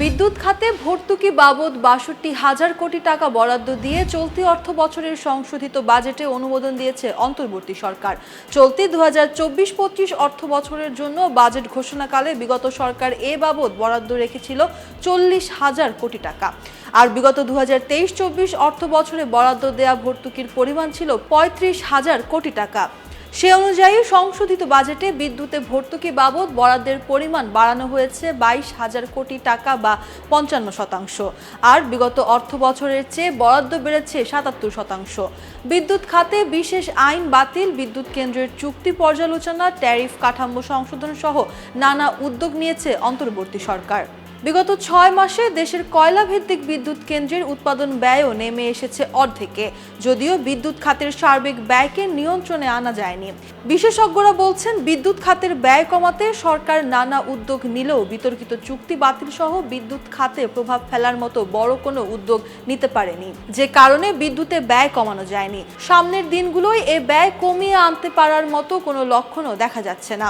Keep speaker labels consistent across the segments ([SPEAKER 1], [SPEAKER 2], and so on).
[SPEAKER 1] বিদ্যুৎ খাতে ভর্তুকি বাবদ বাষট্টি হাজার কোটি টাকা বরাদ্দ দিয়ে চলতি অর্থ বছরের সংশোধিত বাজেটে অনুমোদন দিয়েছে অন্তর্বর্তী সরকার। চলতি দু হাজার চব্বিশ পঁচিশ অর্থ বছরের জন্য বাজেট ঘোষণাকালে বিগত সরকার এ বাবদ বরাদ্দ রেখেছিল চল্লিশ হাজার কোটি টাকা। আর বিগত দু হাজার তেইশ চব্বিশ অর্থ বছরে বরাদ্দ দেয়া ভর্তুকির পরিমাণ ছিল পঁয়ত্রিশ হাজার কোটি টাকা। সে অনুযায়ী সংশোধিত বাজেটে বিদ্যুতে ভর্তুকি বাবদ বরাদ্দের পরিমাণ বাড়ানো হয়েছে বাইশ হাজার কোটি টাকা বা পঞ্চান্ন শতাংশ। আর বিগত অর্থ বছরের চেয়ে বরাদ্দ বেড়েছে সাতাত্তর শতাংশ। বিদ্যুৎ খাতে বিশেষ আইন বাতিল, বিদ্যুৎ কেন্দ্রের চুক্তি পর্যালোচনা, ট্যারিফ কাঠামো সংশোধন সহ নানা উদ্যোগ নিয়েছে অন্তর্বর্তী সরকার। বিগত ছয় মাসে দেশের কয়লা ভিত্তিক বিদ্যুৎ কেন্দ্রের উৎপাদন ব্যয়ও নেমে এসেছে অর্ধেকে, যদিও বিদ্যুৎ খাতের সার্বিক ব্যয়কে নিয়ন্ত্রণে আনা যায়নি। বিশেষজ্ঞরা বলছেন, বিদ্যুৎ খাতের ব্যয় কমাতে সরকার নানা উদ্যোগ নিলেও বিতর্কিত চুক্তি বাতিল সহ বিদ্যুৎ খাতে প্রভাব ফেলার মতো বড় কোনো উদ্যোগ নিতে পারেনি। যে কারণে বিদ্যুতে ব্যয় কমানো যায়নি। সামনের দিনগুলোই এ ব্যয় কমিয়ে আনতে পারার মতো কোনো লক্ষণও দেখা যাচ্ছে না।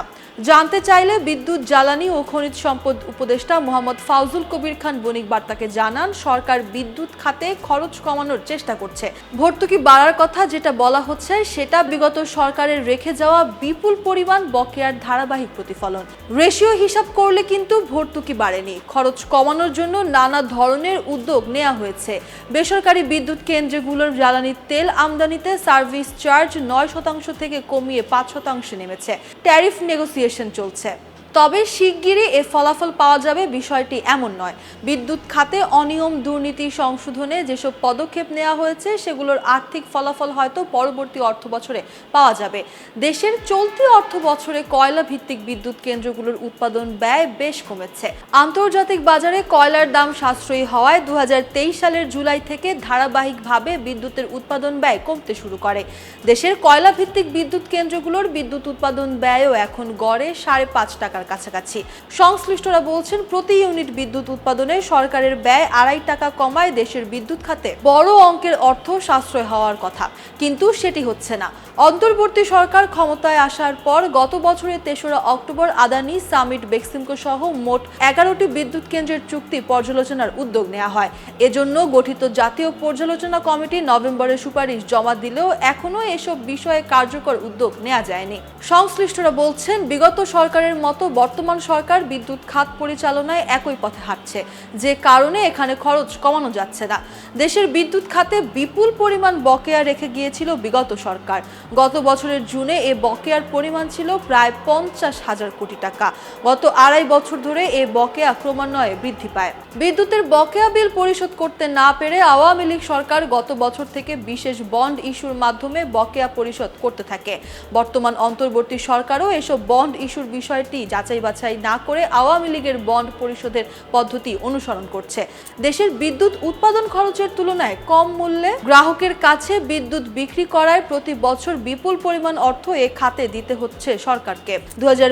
[SPEAKER 1] জানতে চাইলে বিদ্যুৎ জ্বালানি ও খনিজ সম্পদ উপদেষ্টা মোহাম্মদ ফাউজুল কবির খান বণিক বার্তাকে জানান, সরকার বিদ্যুৎ খাতে খরচ কমানোর চেষ্টা করছে। ভর্তুকি বাড়ার কথা যেটা বলা হচ্ছে, সেটা বিগত সরকারের রেখে যাওয়া বিপুল পরিমাণ বকেয়ার ধারাবাহিক প্রতিফলন। রেশিও হিসাব করলে কিন্তু ভর্তুকি বাড়েনি। খরচ কমানোর জন্য নানা ধরনের উদ্যোগ নেওয়া হয়েছে। বেসরকারি বিদ্যুৎ কেন্দ্রগুলোর জ্বালানি তেল আমদানিতে সার্ভিস চার্জ নয় শতাংশ থেকে কমিয়ে পাঁচ শতাংশে নেমেছে। ট্যারিফ নেগোসিয়েশন চলছে। তবে শিগগিরই এ ফলাফল পাওয়া যাবে, বিষয়টি এমন নয়। বিদ্যুৎ খাতে অনিয়ম, দুর্নীতি, সংশোধনে যেসব পদক্ষেপ নেওয়া হয়েছে, সেগুলোর আর্থিক ফলাফল হয়তো পরবর্তী অর্থ বছরে পাওয়া যাবে। দেশের চলতি অর্থ বছরে কয়লা ভিত্তিক বিদ্যুৎ কেন্দ্রগুলোর উৎপাদন ব্যয় বেশ কমেছে। আন্তর্জাতিক বাজারে কয়লার দাম সাশ্রয়ী হওয়ায় দু হাজার তেইশ সালের জুলাই থেকে ধারাবাহিকভাবে বিদ্যুতের উৎপাদন ব্যয় কমতে শুরু করে। দেশের কয়লা ভিত্তিক বিদ্যুৎ কেন্দ্রগুলোর বিদ্যুৎ উৎপাদন ব্যয়ও এখন গড়ে সাড়ে পাঁচ টাকার কাছাকাছি। সংশ্লিষ্টরা বলছেন, প্রতি ইউনিট বিদ্যুৎ উৎপাদনে সরকারের ব্যয় আড়াই টাকা কমায় দেশের বিদ্যুৎ খাতে। বড় অঙ্কের অর্থ সাশ্রয় হওয়ার কথা। কিন্তু সেটি হচ্ছে না। অন্তর্বর্তী সরকার ক্ষমতায় আসার পর গত বছরের তেসরা অক্টোবর আদানি সামিট বেক্সিমকো সহ মোট এগারোটি বিদ্যুৎ কেন্দ্রের চুক্তি পর্যালোচনার উদ্যোগ নেওয়া হয়। এজন্য গঠিত জাতীয় পর্যালোচনা কমিটি নভেম্বরে সুপারিশ জমা দিলেও এখনও এসব বিষয়ে কার্যকর উদ্যোগ নেওয়া যায়নি। সংশ্লিষ্টরা বলছেন, বিগত সরকারের মতো বর্তমান সরকার বিদ্যুৎ খাত পরিচালনায় একই পথে হাঁটছে। যে কারণে এখানে খরচ কমানো যাচ্ছে না। দেশের বিদ্যুৎ খাতে বিপুল পরিমাণ বকেয়া রেখে গিয়েছিল বিগত সরকার। গত বছরের জুনে এ বকেয়ার পরিমাণ ছিল প্রায় পঞ্চাশ হাজার কোটি টাকা। গত আড়াই বছর ধরে এ বকেয়া ক্রমান্বয়ে বৃদ্ধি পায়। বিদ্যুতের বকেয়া বিল পরিশোধ করতে না পেরে আওয়ামী লীগ সরকার গত বছর থেকে বিশেষ বন্ড ইস্যুর মাধ্যমে বকেয়া পরিশোধ করতে থাকে। বর্তমান অন্তর্বর্তী সরকারও এসব বন্ড ইস্যুর বিষয়টি যাচাই বাছাই না করে আওয়ামী লীগের বন্ড পরিশোধের পদ্ধতি অনুসরণ করছে। দেশের বিদ্যুৎ উৎপাদন খরচের তুলনায় কম মূল্যে গ্রাহকের কাছে বিদ্যুৎ বিক্রি করায় প্রতি বছর বিপুল পরিমাণ অর্থ এ খাতে দিতে হচ্ছে সরকারকে। দু হাজার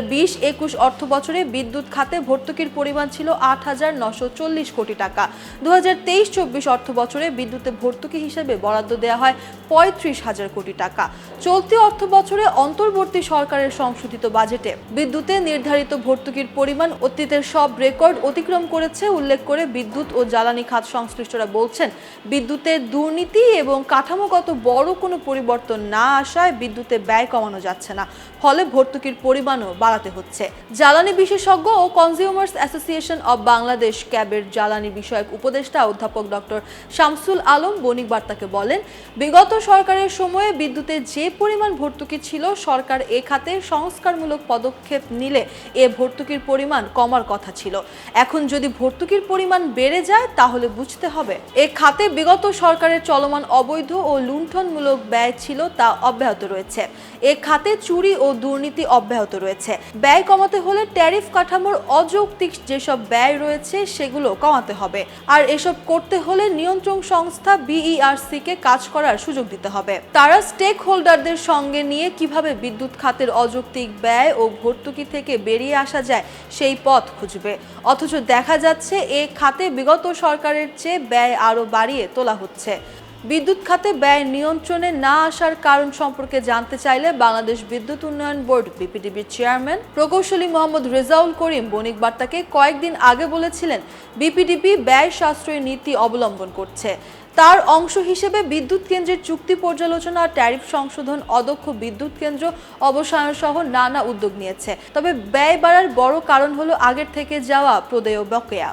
[SPEAKER 1] অর্থ বছরে বিদ্যুৎ খাতে ভর্তুকির পরিমাণ ছিল আট হাজার নশো চল্লিশ কোটি টাকা। দু হাজার তেইশ চব্বিশ অর্থ বছরে বিদ্যুতে ভর্তুকি হিসেবে বরাদ্দ দেওয়া হয় পঁয়ত্রিশ হাজার কোটি টাকা। চলতি অর্থ বছরে অন্তর্বর্তী সরকারের সংশোধিত বাজেটে বিদ্যুতে নির্ধারিত ভর্তুকির পরিমাণ, অতীতের সব রেকর্ড অতিক্রম করেছে, উল্লেখ করে বিদ্যুৎ ও জ্বালানি খাত সংশ্লিষ্টরা বলছেন, বিদ্যুতের দুর্নীতি এবং কাঠামোগত বড় কোনো পরিবর্তন না আসায় বিদ্যুতে ব্যয় কমানো যাচ্ছে না। ফলে ভর্তুকির পরিমাণও বাড়াতে হচ্ছে। জ্বালানি বিশেষজ্ঞ ও কনজিউমার্স অ্যাসোসিয়েশন অব বাংলাদেশ ক্যাবের জ্বালানি বিষয়ক উপদেষ্টা অধ্যাপক ডক্টর শামসুল আলম বণিক বার্তাকে বলেন, বিগত সরকারের সময়ে বিদ্যুতের যে পরিমাণ ভর্তুকি ছিল, সরকার এ খাতে সংস্কারমূলক পদক্ষেপ নিলে এ ভর্তুকির পরিমাণ কমার কথা ছিল। এখন যদি ভর্তুকির পরিমাণ বেড়ে যায়, তাহলে বুঝতে হবে। এ খাতে বিগত সরকারের চলমান অবৈধ ও লুণ্ঠনমূলক ব্যয় ছিল তা অব্যাহত রয়েছে। এ খাতে চুরি ও দুর্নীতি অব্যাহত রয়েছে। ব্যয় কমাতে হলে ট্যারিফ কাঠামোর অযৌক্তিক যেসব ব্যয় রয়েছে, সেগুলো কমাতে হবে। আর এসব করতে হলে নিয়ন্ত্রণ সংস্থা বিইআরসি কে কাজ করার সুযোগ দিতে হবে। তারা স্টেক হোল্ডারদের সঙ্গে নিয়ে কীভাবে বিদ্যুৎ খাতের অযৌক্তিক ব্যয় ও ভর্তুকি থেকে বেরিয়ে আসা যায়, সেই পথ খুঁজবে। অথচ দেখা যাচ্ছে, এ খাতে বিগত সরকারের চেয়ে ব্যয় আরও বাড়িয়ে তোলা হচ্ছে। বিদ্যুৎ খাতে ব্যয় নিয়ন্ত্রণে না আসার কারণ সম্পর্কে জানতে চাইলে বাংলাদেশ বিদ্যুৎ উন্নয়ন বোর্ড বিপিডিবির চেয়ারম্যান প্রকৌশলী মোহাম্মদ রেজাউল করিম বণিক বার্তাকে কয়েকদিন আগে বলেছিলেন, বিপিডিবি ব্যয় সাশ্রয়ী নীতি অবলম্বন করছে। তার অংশ হিসেবে বিদ্যুৎ কেন্দ্রের চুক্তি পর্যালোচনা, ট্যারিফ সংশোধন, অদক্ষ বিদ্যুৎ কেন্দ্র অবসায়ন সহ নানা উদ্যোগ নিয়েছে। তবে ব্যয় বাড়ার বড় কারণ হলো আগের থেকে যাওয়া প্রদেয় বকেয়া।